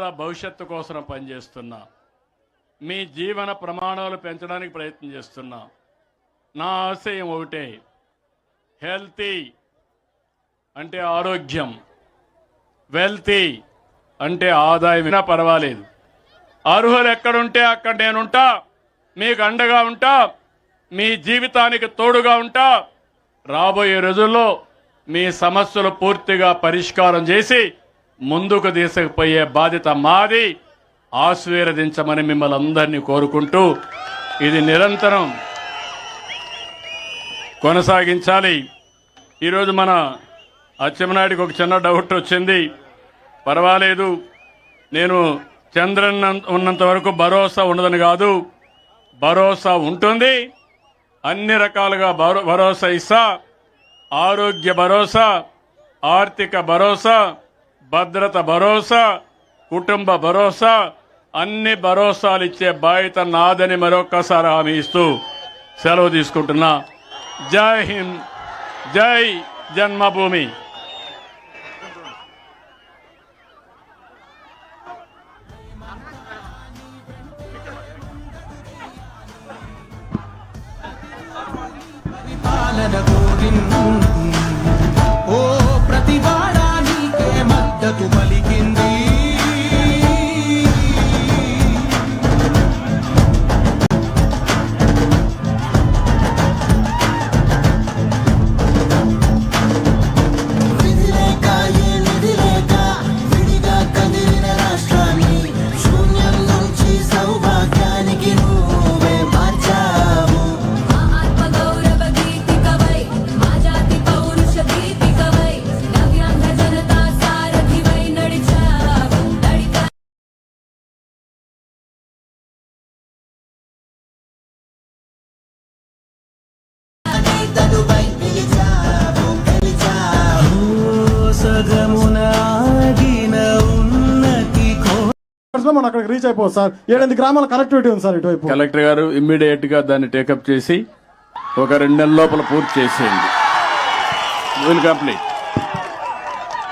భవిష్యత్తు కోసం పనిచేస్తున్నా మీ జీవన ప్రమాణాలు పెంచడానికి ప్రయత్నం చేస్తున్నా. నా ఆశయం ఒకటే. హెల్తీ అంటే ఆరోగ్యం. వెల్తీ అంటే ఆదాయం. అయినా పర్వాలేదు. అర్హులు ఎక్కడుంటే అక్కడ నేనుంటా. మీకు అండగా ఉంటా. మీ జీవితానికి తోడుగా ఉంటా. రాబోయే రోజుల్లో మీ సమస్యలు పూర్తిగా పరిష్కారం చేసి ముందుకు తీసుకుపోయే బాధ్యత మాది. ఆశీర్వదించమని మిమ్మల్ని అందరినీ కోరుకుంటూ ఇది నిరంతరం కొనసాగించాలి. ఈరోజు మన అచ్చెమనాయుడికి ఒక చిన్న డౌట్ వచ్చింది. పర్వాలేదు. నేను చంద్రన్ ఉన్నంత వరకు భరోసా ఉండదని కాదు. భరోసా ఉంటుంది. అన్ని రకాలుగా భరో- భరోసా ఇస్తా. ఆరోగ్య భరోసా ఆర్థిక భరోసా భద్రత భరోసా కుటుంబ భరోసా అన్ని భరోసాలు ఇచ్చే బాధ్యత నాదని మరొక్కసారి హామీ ఇస్తూ సెలవు తీసుకుంటున్నా. జై హింద్ జై జన్మభూమి. పాలన లో మనం అక్కడికి రీచ్ అయిపోవచ్చు సార్. ఏడెనిమిది గ్రామాల కనెక్టివిటీ ఉంది సార్ ఇటువైపు. కలెక్టర్ గారు ఇమ్మీడియట్గా దాన్ని టేకప్ చేసి ఒక రెండు నెలల లోపల పూర్తి చేసేయండి. Will complete